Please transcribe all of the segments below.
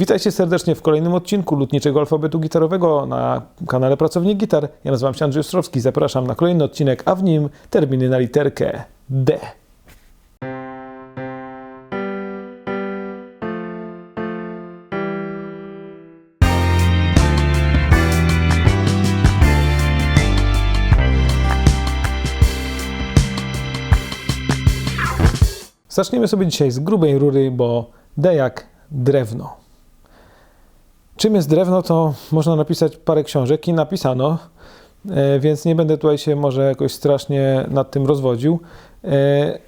Witajcie serdecznie w kolejnym odcinku Lutniczego Alfabetu Gitarowego na kanale Pracownik Gitar. Ja nazywam się Andrzej Ostrowski, zapraszam na kolejny odcinek, a w nim terminy na literkę D. Zaczniemy sobie dzisiaj z grubej rury, bo D jak drewno. Czym jest drewno, to można napisać parę książek i napisano, e, więc nie będę tutaj się może jakoś strasznie nad tym rozwodził. E,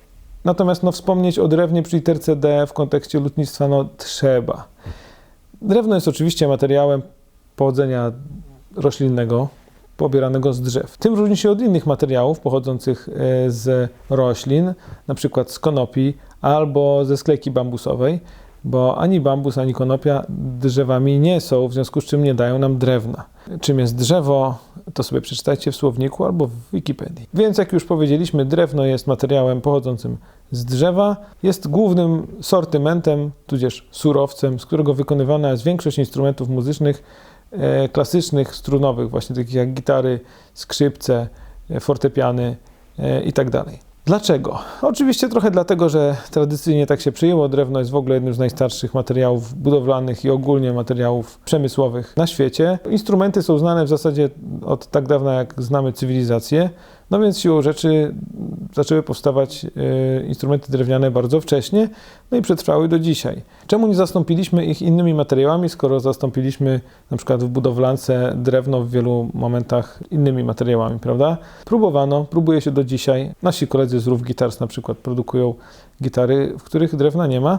Natomiast no, wspomnieć o drewnie przy literce D w kontekście lotnictwa no, trzeba. Drewno jest oczywiście materiałem pochodzenia roślinnego, pobieranego z drzew. Tym różni się od innych materiałów pochodzących e, z roślin, na przykład z konopi albo ze sklejki bambusowej, bo ani bambus, ani konopia drzewami nie są, w związku z czym nie dają nam drewna. Czym jest drzewo, to sobie przeczytajcie w słowniku albo w Wikipedii. Więc jak już powiedzieliśmy, drewno jest materiałem pochodzącym z drzewa, jest głównym sortymentem, tudzież surowcem, z którego wykonywana jest większość instrumentów muzycznych e, klasycznych, strunowych, właśnie takich jak gitary, skrzypce, e, fortepiany e, i tak. Dlaczego? Oczywiście trochę dlatego, że tradycyjnie tak się przyjęło. Drewno jest w ogóle jednym z najstarszych materiałów budowlanych i ogólnie materiałów przemysłowych na świecie. Instrumenty są znane w zasadzie od tak dawna, jak znamy cywilizację. No więc siłą rzeczy zaczęły powstawać e, instrumenty drewniane bardzo wcześnie, no i przetrwały do dzisiaj. Czemu nie zastąpiliśmy ich innymi materiałami, skoro zastąpiliśmy na przykład w budowlance drewno w wielu momentach innymi materiałami, prawda? Próbowano, próbuje się do dzisiaj. Nasi koledzy z Roof Guitars na przykład produkują gitary, w których drewna nie ma,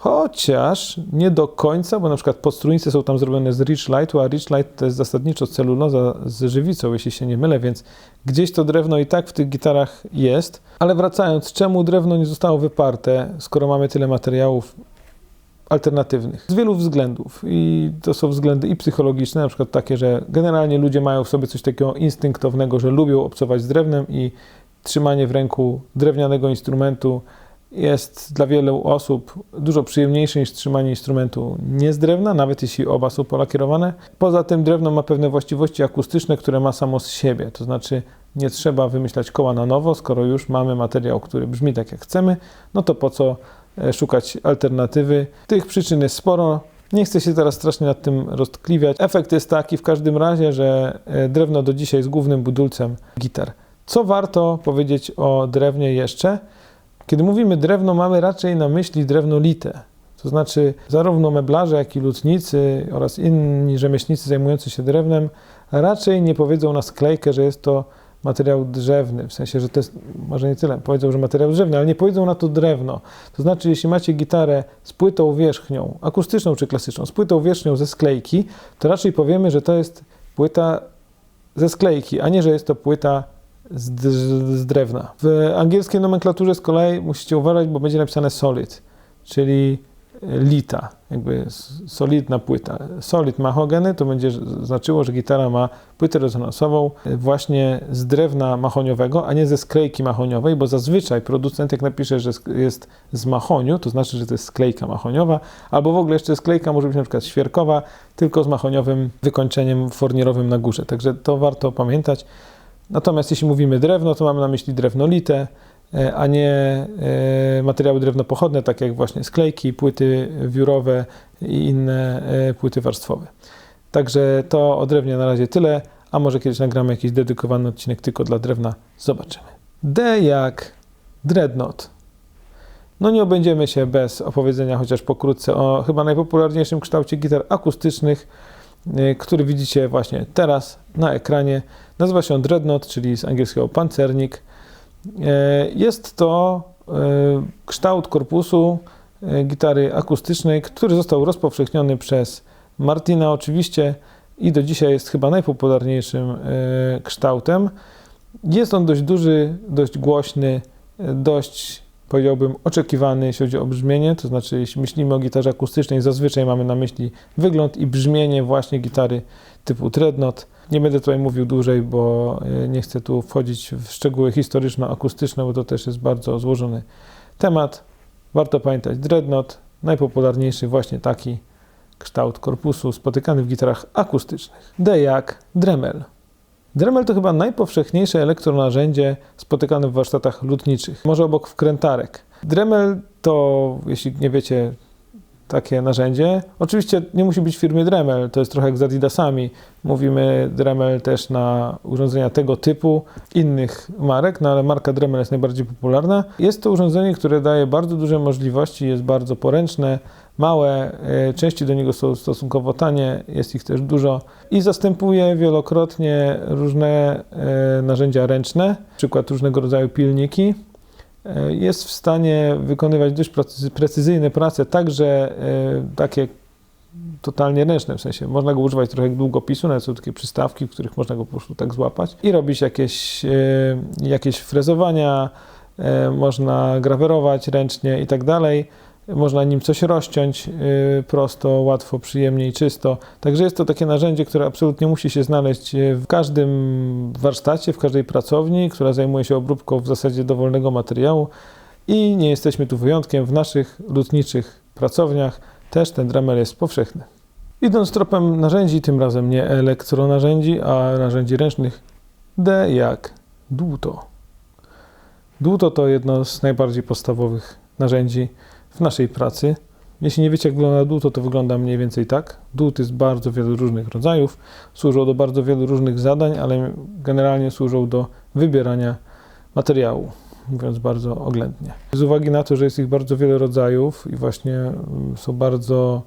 chociaż nie do końca, bo na przykład podstrunice są tam zrobione z Rich Lightu, a Rich Light to jest zasadniczo celuloza z żywicą, jeśli się nie mylę, więc gdzieś to drewno i tak w tych gitarach jest. Ale wracając, czemu drewno nie zostało wyparte, skoro mamy tyle materiałów alternatywnych? Z wielu względów. I to są względy i psychologiczne, na przykład takie, że generalnie ludzie mają w sobie coś takiego instynktownego, że lubią obcować z drewnem i trzymanie w ręku drewnianego instrumentu jest dla wielu osób dużo przyjemniejsze niż trzymanie instrumentu nie z drewna, nawet jeśli oba są polakierowane. Poza tym drewno ma pewne właściwości akustyczne, które ma samo z siebie, to znaczy nie trzeba wymyślać koła na nowo, skoro już mamy materiał, który brzmi tak jak chcemy, no to po co e, szukać alternatywy. Tych przyczyn jest sporo. Nie chcę się teraz strasznie nad tym roztkliwiać. Efekt jest taki w każdym razie, że e, drewno do dzisiaj jest głównym budulcem gitar. Co warto powiedzieć o drewnie jeszcze? Kiedy mówimy drewno, mamy raczej na myśli drewno lite. To znaczy, zarówno meblarze, jak i lutnicy oraz inni rzemieślnicy zajmujący się drewnem raczej nie powiedzą na sklejkę, że jest to materiał drzewny. W sensie, że to jest, może nie tyle, powiedzą, że materiał drzewny, ale nie powiedzą na to drewno. To znaczy, jeśli macie gitarę z płytą wierzchnią, akustyczną czy klasyczną, z płytą wierzchnią ze sklejki, to raczej powiemy, że to jest płyta ze sklejki, a nie, że jest to płyta z, z drewna. W angielskiej nomenklaturze z kolei musicie uważać, bo będzie napisane solid, czyli lita, jakby solidna płyta. Solid mahogany to będzie znaczyło, że gitara ma płytę rezonansową właśnie z drewna mahoniowego, a nie ze sklejki mahoniowej, bo zazwyczaj producent jak napisze, że jest z mahoniu, to znaczy, że to jest sklejka mahoniowa, albo w ogóle jeszcze sklejka może być na przykład świerkowa, tylko z mahoniowym wykończeniem fornierowym na górze. Także to warto pamiętać. Natomiast jeśli mówimy drewno, to mamy na myśli drewno lite, e, a nie e, materiały drewnopochodne, tak jak właśnie sklejki, płyty wiórowe i inne e, płyty warstwowe. Także to o drewnie na razie tyle, a może kiedyś nagramy jakiś dedykowany odcinek tylko dla drewna. Zobaczymy. D jak dreadnought. No nie obędziemy się bez opowiedzenia chociaż pokrótce o chyba najpopularniejszym kształcie gitar akustycznych, który widzicie właśnie teraz na ekranie. Nazywa się Dreadnought, czyli z angielskiego pancernik. E, jest to e, kształt korpusu gitary akustycznej, który został rozpowszechniony przez Martina oczywiście i do dzisiaj jest chyba najpopularniejszym kształtem. Jest on dość duży, dość głośny, dość powiedziałbym oczekiwany, jeśli chodzi o brzmienie, to znaczy jeśli myślimy o gitarze akustycznej, zazwyczaj mamy na myśli wygląd i brzmienie właśnie gitary typu Dreadnought. Nie będę tutaj mówił dłużej, bo e, nie chcę tu wchodzić w szczegóły historyczno-akustyczne, bo to też jest bardzo złożony temat. Warto pamiętać Dreadnought, najpopularniejszy właśnie taki kształt korpusu spotykany w gitarach akustycznych. D jak Dremel. Dremel to chyba najpowszechniejsze elektronarzędzie spotykane w warsztatach lutniczych, może obok wkrętarek. Dremel to, jeśli nie wiecie, takie narzędzie. Oczywiście nie musi być firmy Dremel, to jest trochę jak z Adidasami. Mówimy Dremel też na urządzenia tego typu, innych marek, no ale marka Dremel jest najbardziej popularna. Jest to urządzenie, które daje bardzo duże możliwości, jest bardzo poręczne, małe, e, części do niego są stosunkowo tanie, jest ich też dużo i zastępuje wielokrotnie różne e, narzędzia ręczne, przykład różnego rodzaju pilniki. E, jest w stanie wykonywać dość precyzyjne prace, także takie totalnie ręczne, w sensie można go używać trochę długopisu, nawet są takie przystawki, w których można go po prostu tak złapać i robić jakieś, jakieś frezowania, można grawerować ręcznie i tak dalej. Można nim coś rozciąć y, prosto, łatwo, przyjemnie i czysto. Także jest to takie narzędzie, które absolutnie musi się znaleźć y, w każdym warsztacie, w każdej pracowni, która zajmuje się obróbką w zasadzie dowolnego materiału. I nie jesteśmy tu wyjątkiem. W naszych lutniczych pracowniach też ten Dremel jest powszechny. Idąc tropem narzędzi, tym razem nie elektronarzędzi, a narzędzi ręcznych, D jak dłuto. Dłuto to jedno z najbardziej podstawowych narzędzi w naszej pracy. Jeśli nie wiecie, jak wygląda dłut, to to wygląda mniej więcej tak. Dłut jest bardzo wielu różnych rodzajów, służą do bardzo wielu różnych zadań, ale generalnie służą do wybierania materiału, mówiąc bardzo oględnie. Z uwagi na to, że jest ich bardzo wiele rodzajów i właśnie mm, są bardzo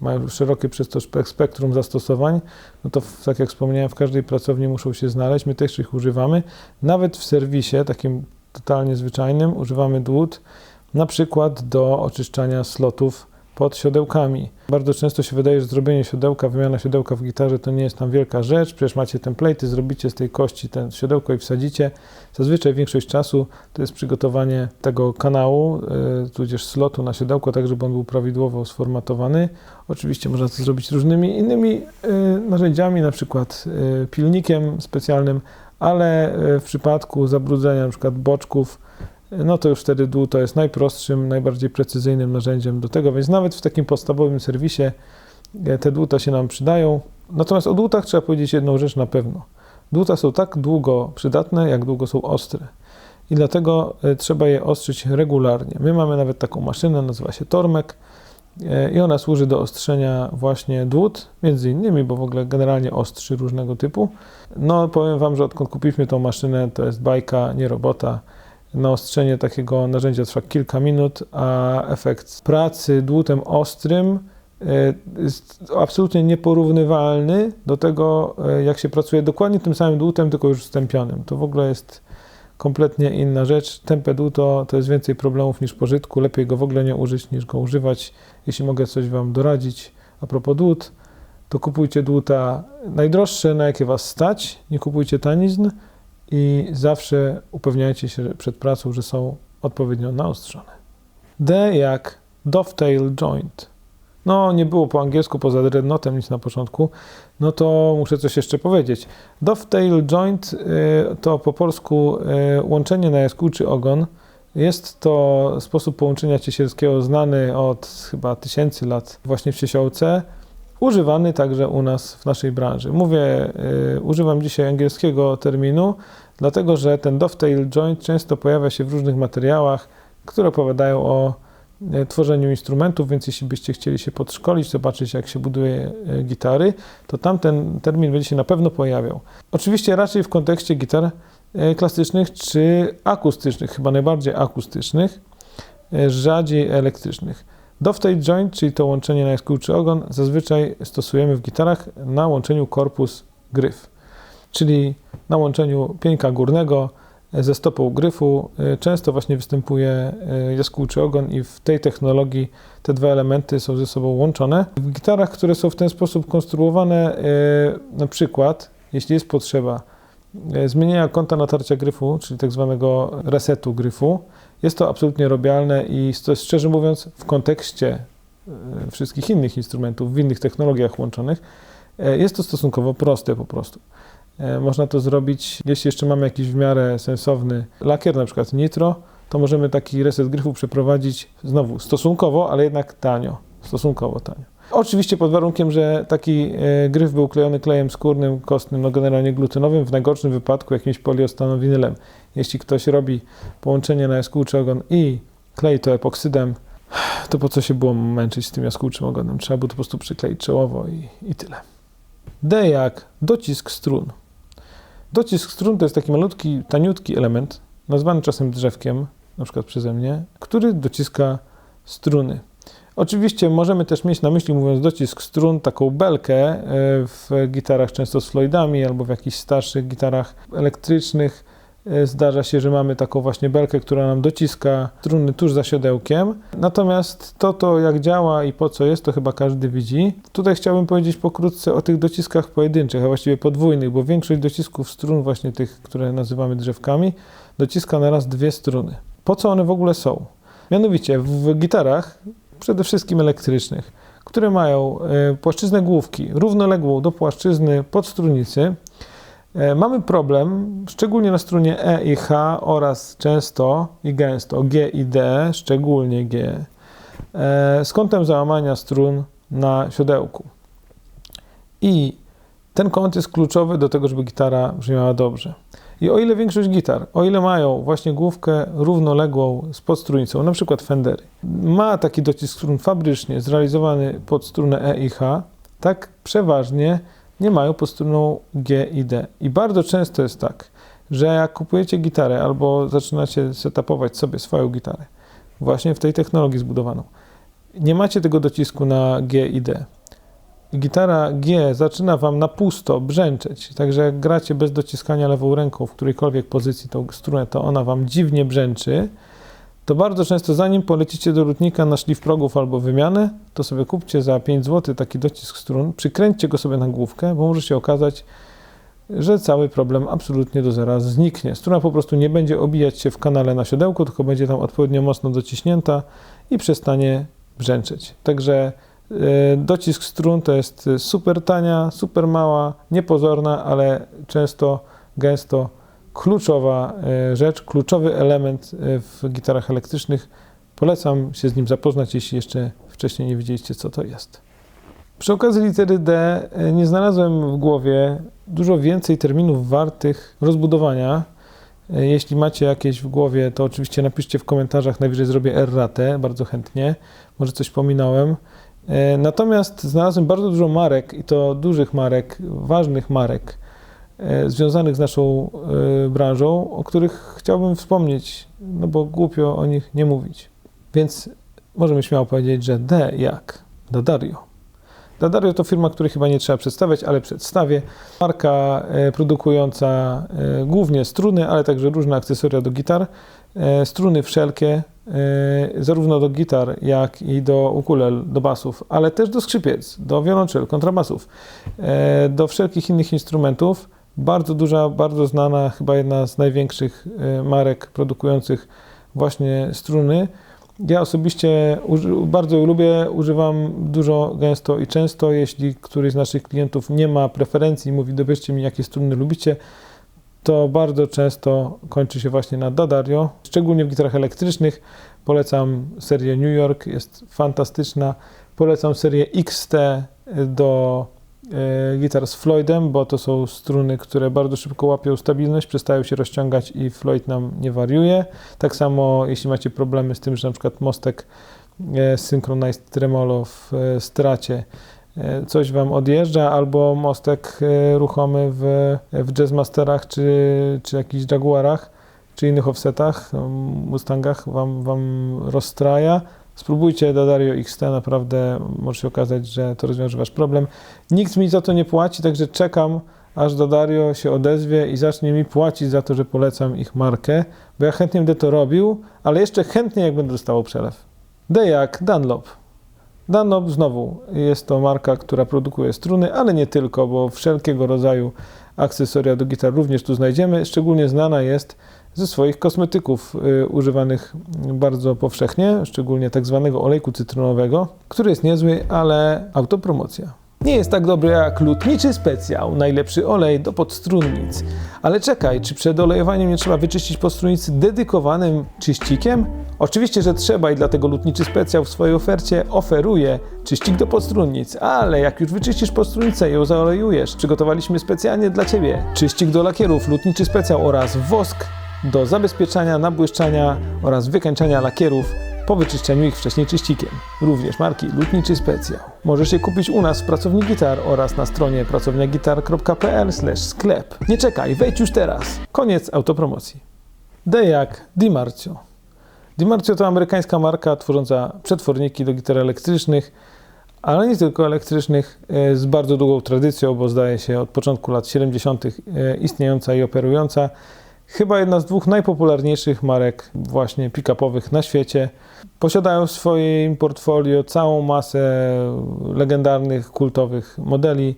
mają szerokie przez to spektrum zastosowań, no to tak jak wspomniałem, w każdej pracowni muszą się znaleźć. My też ich używamy. Nawet w serwisie, takim totalnie zwyczajnym, używamy dłut na przykład do oczyszczania slotów pod siodełkami. Bardzo często się wydaje, że zrobienie siodełka, wymiana siodełka w gitarze to nie jest tam wielka rzecz, przecież macie template'y, zrobicie z tej kości ten siodełko i wsadzicie. Zazwyczaj większość czasu to jest przygotowanie tego kanału, yy, tudzież slotu na siodełko, tak żeby on był prawidłowo sformatowany. Oczywiście można to zrobić różnymi innymi yy, narzędziami, na przykład yy, pilnikiem specjalnym, ale w przypadku zabrudzenia przykład boczków, no to już wtedy dół to jest najprostszym, najbardziej precyzyjnym narzędziem do tego, więc nawet w takim podstawowym serwisie e, te dłuta się nam przydają. Natomiast o dłutach trzeba powiedzieć jedną rzecz na pewno. Dłuta są tak długo przydatne, jak długo są ostre. I dlatego e, trzeba je ostrzyć regularnie. My mamy nawet taką maszynę, nazywa się Tormek e, i ona służy do ostrzenia właśnie dłut, między innymi, bo w ogóle generalnie ostrzy różnego typu. No powiem Wam, że odkąd kupiliśmy tą maszynę, to jest bajka, nie robota naostrzenie takiego narzędzia trwa kilka minut, a efekt pracy dłutem ostrym e, jest absolutnie nieporównywalny do tego, e, jak się pracuje dokładnie tym samym dłutem, tylko już stępionym. To w ogóle jest kompletnie inna rzecz. Tępe dłuto to jest więcej problemów niż pożytku. Lepiej go w ogóle nie użyć niż go używać. Jeśli mogę coś Wam doradzić a propos dłut, to kupujcie dłuta najdroższe, na jakie Was stać. Nie kupujcie tanizn i zawsze upewniajcie się przed pracą, że są odpowiednio naostrzone. D jak dovetail joint. No, nie było po angielsku poza dreadnoughtem nic na początku, no to muszę coś jeszcze powiedzieć. Dovetail joint y, to po polsku y, łączenie na jaskółczy ogon. Jest to sposób połączenia ciesielskiego znany od chyba tysięcy lat właśnie w ciesiołce używany także u nas w naszej branży. Mówię, y, używam dzisiaj angielskiego terminu, dlatego że ten dovetail joint często pojawia się w różnych materiałach, które opowiadają o y, tworzeniu instrumentów, więc jeśli byście chcieli się podszkolić, zobaczyć jak się buduje y, gitary, to tam ten termin będzie się na pewno pojawiał. Oczywiście raczej w kontekście gitar y, klasycznych czy akustycznych, chyba najbardziej akustycznych, rzadziej elektrycznych. Dovetail joint, czyli to łączenie na ogon, zazwyczaj stosujemy w gitarach na łączeniu korpus-gryf, czyli na łączeniu pieńka górnego ze stopą gryfu. Często właśnie występuje e, jaskółczy ogon i w tej technologii te dwa elementy są ze sobą łączone. W gitarach, które są w ten sposób konstruowane, e, na przykład, jeśli jest potrzeba, zmienienia kąta natarcia gryfu, czyli tak zwanego resetu gryfu, jest to absolutnie robialne i to jest, szczerze mówiąc, w kontekście e, wszystkich innych instrumentów, w innych technologiach łączonych, e, jest to stosunkowo proste po prostu. E, można to zrobić, jeśli jeszcze mamy jakiś w miarę sensowny lakier, na przykład nitro, to możemy taki reset gryfu przeprowadzić znowu stosunkowo, ale jednak tanio, stosunkowo tanio. Oczywiście pod warunkiem, że taki e, gryf był klejony klejem skórnym, kostnym, no generalnie glutenowym, w najgorszym wypadku jakimś poliostanowinylem. Jeśli ktoś robi połączenie na jaskółczy ogon i klei to epoksydem, to po co się było męczyć z tym jaskółczym ogonem? Trzeba było to po prostu przykleić czołowo i, i tyle. D jak docisk strun. Docisk strun to jest taki malutki, taniutki element, nazwany czasem drzewkiem, na przykład przeze mnie, który dociska struny. Oczywiście możemy też mieć na myśli, mówiąc docisk strun, taką belkę e, w gitarach często z Floydami albo w jakichś starszych gitarach elektrycznych. E, Zdarza się, że mamy taką właśnie belkę, która nam dociska struny tuż za siodełkiem. Natomiast to, to jak działa i po co jest, to chyba każdy widzi. Tutaj chciałbym powiedzieć pokrótce o tych dociskach pojedynczych, a właściwie podwójnych, bo większość docisków strun, właśnie tych, które nazywamy drzewkami, dociska na raz dwie struny. Po co one w ogóle są? Mianowicie w gitarach, przede wszystkim elektrycznych, które mają e, płaszczyznę główki równoległą do płaszczyzny podstrunicy, e, mamy problem, szczególnie na strunie E i H oraz często i gęsto G i D, szczególnie G, e, z kątem załamania strun na siodełku. I ten kąt jest kluczowy do tego, żeby gitara brzmiała dobrze. I o ile większość gitar, o ile mają właśnie główkę równoległą z podstrunicą, na przykład Fendery, ma taki docisk strun fabrycznie zrealizowany pod strunę E i H, tak przeważnie nie mają pod struną G i D. I bardzo często jest tak, że jak kupujecie gitarę albo zaczynacie setupować sobie swoją gitarę, właśnie w tej technologii zbudowaną, nie macie tego docisku na G i D. Gitara G zaczyna Wam na pusto brzęczeć, także jak gracie bez dociskania lewą ręką w którejkolwiek pozycji tą strunę, to ona Wam dziwnie brzęczy, to bardzo często zanim polecicie do lutnika na szlif progów albo wymianę, to sobie kupcie za 5 zł taki docisk strun, przykręćcie go sobie na główkę, bo może się okazać, że cały problem absolutnie do zera zniknie. Struna po prostu nie będzie obijać się w kanale na siodełku, tylko będzie tam odpowiednio mocno dociśnięta i przestanie brzęczeć. Także docisk strun to jest super tania, super mała, niepozorna, ale często, gęsto kluczowa e, rzecz, kluczowy element e, w gitarach elektrycznych. Polecam się z nim zapoznać, jeśli jeszcze wcześniej nie wiedzieliście, co to jest. Przy okazji litery D e, nie znalazłem w głowie dużo więcej terminów wartych rozbudowania. E, Jeśli macie jakieś w głowie, to oczywiście napiszcie w komentarzach, najwyżej zrobię erratę, bardzo chętnie, może coś pominąłem. E, Natomiast znalazłem bardzo dużo marek, i to dużych marek, ważnych marek, e, związanych z naszą e, branżą, o których chciałbym wspomnieć, no bo głupio o nich nie mówić. Więc możemy śmiało powiedzieć, że D jak Dadario. Dadario to firma, której chyba nie trzeba przedstawiać, ale przedstawię. Marka produkująca głównie struny, ale także różne akcesoria do gitar. Struny wszelkie, zarówno do gitar, jak i do ukulel, do basów, ale też do skrzypiec, do wiolonczel, kontrabasów, e, do wszelkich innych instrumentów. Bardzo duża, bardzo znana, chyba jedna z największych e, marek produkujących właśnie struny. Ja osobiście bardzo ją lubię, używam dużo, gęsto i często. Jeśli któryś z naszych klientów nie ma preferencji i mówi, dobierzcie mi, jakie struny lubicie, to bardzo często kończy się właśnie na Dadario. Szczególnie w gitarach elektrycznych polecam serię New York, jest fantastyczna. Polecam serię XT do e, gitar z Floydem, bo to są struny, które bardzo szybko łapią stabilność, przestają się rozciągać i Floyd nam nie wariuje. Tak samo jeśli macie problemy z tym, że na przykład mostek e, Synchronized Tremolo w e, stracie coś Wam odjeżdża, albo mostek e, ruchomy w, w Jazzmasterach czy, czy jakichś Jaguarach, czy innych offsetach, no, Mustangach Wam, wam rozstraja. Spróbujcie Dadario XT, naprawdę może się okazać, że to rozwiąże Wasz problem. Nikt mi za to nie płaci, także czekam, aż Dadario się odezwie i zacznie mi płacić za to, że polecam ich markę, bo ja chętnie będę to robił, ale jeszcze chętnie, jak będę dostawał przelew. D jak Dunlop. Dunlop znowu jest to marka, która produkuje struny, ale nie tylko, bo wszelkiego rodzaju akcesoria do gitar również tu znajdziemy. Szczególnie znana jest ze swoich kosmetyków y, używanych bardzo powszechnie, szczególnie tak zwanego olejku cytrynowego, który jest niezły, ale autopromocja. Nie jest tak dobry jak lutniczy specjał, najlepszy olej do podstrunnic. Ale czekaj, czy przed olejowaniem nie trzeba wyczyścić podstrunnicy dedykowanym czyścikiem? Oczywiście, że trzeba i dlatego lutniczy specjał w swojej ofercie oferuje czyścik do podstrunnic, ale jak już wyczyścisz podstrunnicę i ją zaolejujesz, przygotowaliśmy specjalnie dla Ciebie czyścik do lakierów, lutniczy specjał oraz wosk do zabezpieczania, nabłyszczania oraz wykańczania lakierów po wyczyszczeniu ich wcześniej czyścikiem. Również marki Lutniczy Specjał. Możesz je kupić u nas w Pracowni Gitar oraz na stronie pracowniagitar.pl sklep. Nie czekaj, wejdź już teraz. Koniec autopromocji. D jak Di Marzio. Di Marzio to amerykańska marka tworząca przetworniki do gitar elektrycznych, ale nie tylko elektrycznych, e, z bardzo długą tradycją, bo zdaje się od początku lat 70. e, istniejąca i operująca. Chyba jedna z dwóch najpopularniejszych marek właśnie pick-upowych na świecie. Posiadają w swoim portfolio całą masę legendarnych, kultowych modeli.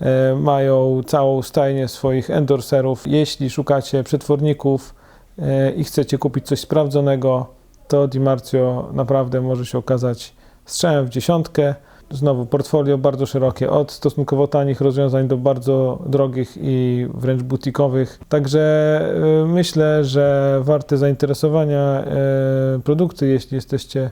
E, Mają całą stajnię swoich endorserów. Jeśli szukacie przetworników e, i chcecie kupić coś sprawdzonego, to Di Marzio naprawdę może się okazać strzałem w dziesiątkę. Znowu portfolio bardzo szerokie, od stosunkowo tanich rozwiązań do bardzo drogich i wręcz butikowych. Także y, myślę, że warte zainteresowania y, produkty, jeśli jesteście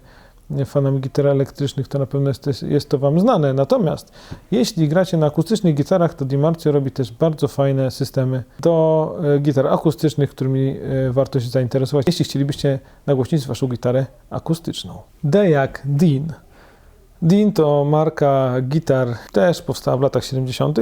fanami gitar elektrycznych, to na pewno jest, jest to Wam znane. Natomiast jeśli gracie na akustycznych gitarach, to Di Marzio robi też bardzo fajne systemy do y, gitar akustycznych, którymi warto się zainteresować, jeśli chcielibyście nagłośnić Waszą gitarę akustyczną. D jak Dean. Dean to marka gitar, też powstała w latach 70.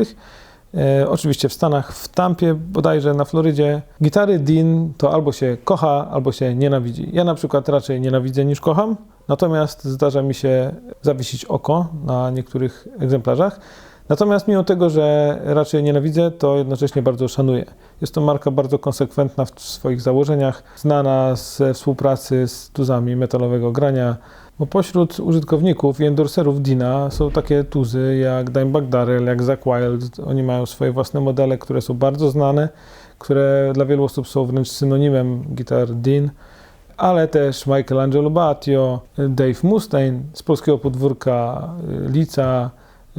E, oczywiście w Stanach, w Tampie, bodajże na Florydzie. Gitary Dean to albo się kocha, albo się nienawidzi. Ja na przykład raczej nienawidzę niż kocham, natomiast zdarza mi się zawiesić oko na niektórych egzemplarzach. Natomiast mimo tego, że raczej nienawidzę, to jednocześnie bardzo szanuję. Jest to marka bardzo konsekwentna w swoich założeniach, znana ze współpracy z tuzami metalowego grania, bo pośród użytkowników i endorserów Dina są takie tuzy jak Dimebag Darrell, jak Zack Wild. Oni mają swoje własne modele, które są bardzo znane, które dla wielu osób są wręcz synonimem gitar Dean ale też Michelangelo Batio, Dave Mustaine z polskiego podwórka, Lica,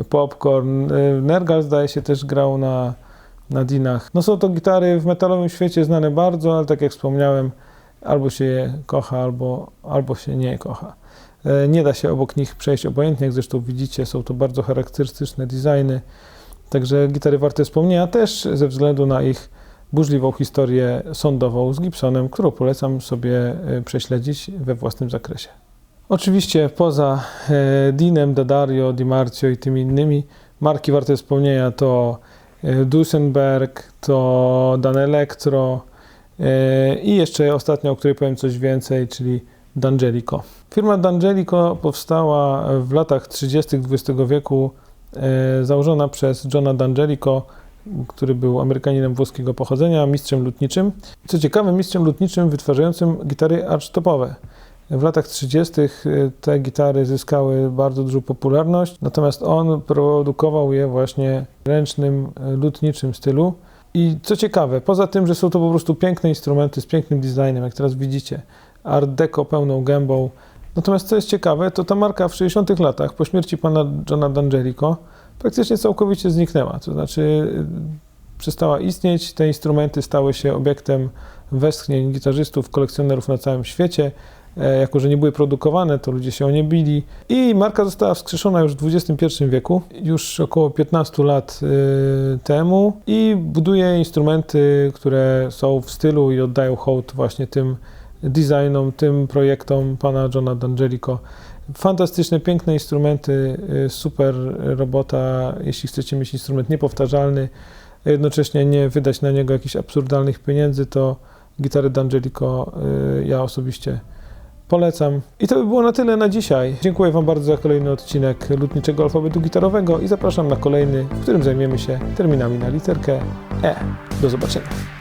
Popcorn. Nergal zdaje się też grał na, na Dinach. No są to gitary w metalowym świecie znane bardzo, ale tak jak wspomniałem, albo się je kocha, albo, albo się nie kocha. E, nie da się obok nich przejść obojętnie, jak zresztą widzicie, są to bardzo charakterystyczne designy. Także gitary warte wspomnienia też ze względu na ich burzliwą historię sądową z Gibsonem, którą polecam sobie e, prześledzić we własnym zakresie. Oczywiście poza e, Dinem, Dadario, Di Marzio i tymi innymi marki warte wspomnienia to Duesenberg, to Dan Electro i jeszcze ostatnio, o której powiem coś więcej, czyli D'Angelico. Firma D'Angelico powstała w latach 30. XX wieku, e, założona przez Johna D'Angelico, który był Amerykaninem włoskiego pochodzenia, mistrzem lutniczym. Co ciekawe, mistrzem lutniczym wytwarzającym gitary archtopowe. W latach 30. E, te gitary zyskały bardzo dużą popularność, natomiast on produkował je właśnie w ręcznym, e, lutniczym stylu. I co ciekawe, poza tym, że są to po prostu piękne instrumenty z pięknym designem, jak teraz widzicie, art deco pełną gębą. Natomiast co jest ciekawe, to ta marka w 60 latach, po śmierci pana Johna D'Angelico, praktycznie całkowicie zniknęła. To znaczy y, przestała istnieć, te instrumenty stały się obiektem westchnień gitarzystów, kolekcjonerów na całym świecie. E, jako, że nie były produkowane, to ludzie się o nie bili. I marka została wskrzeszona już w XXI wieku, już około 15 lat y, temu i buduje instrumenty, które są w stylu i oddają hołd właśnie tym designom, tym projektom pana Johna D'Angelico. Fantastyczne, piękne instrumenty, y, super robota, jeśli chcecie mieć instrument niepowtarzalny, a jednocześnie nie wydać na niego jakichś absurdalnych pieniędzy, to gitary D'Angelico y, ja osobiście polecam. I to by było na tyle na dzisiaj. Dziękuję Wam bardzo za kolejny odcinek lutniczego alfabetu gitarowego i zapraszam na kolejny, w którym zajmiemy się terminami na literkę E. Do zobaczenia.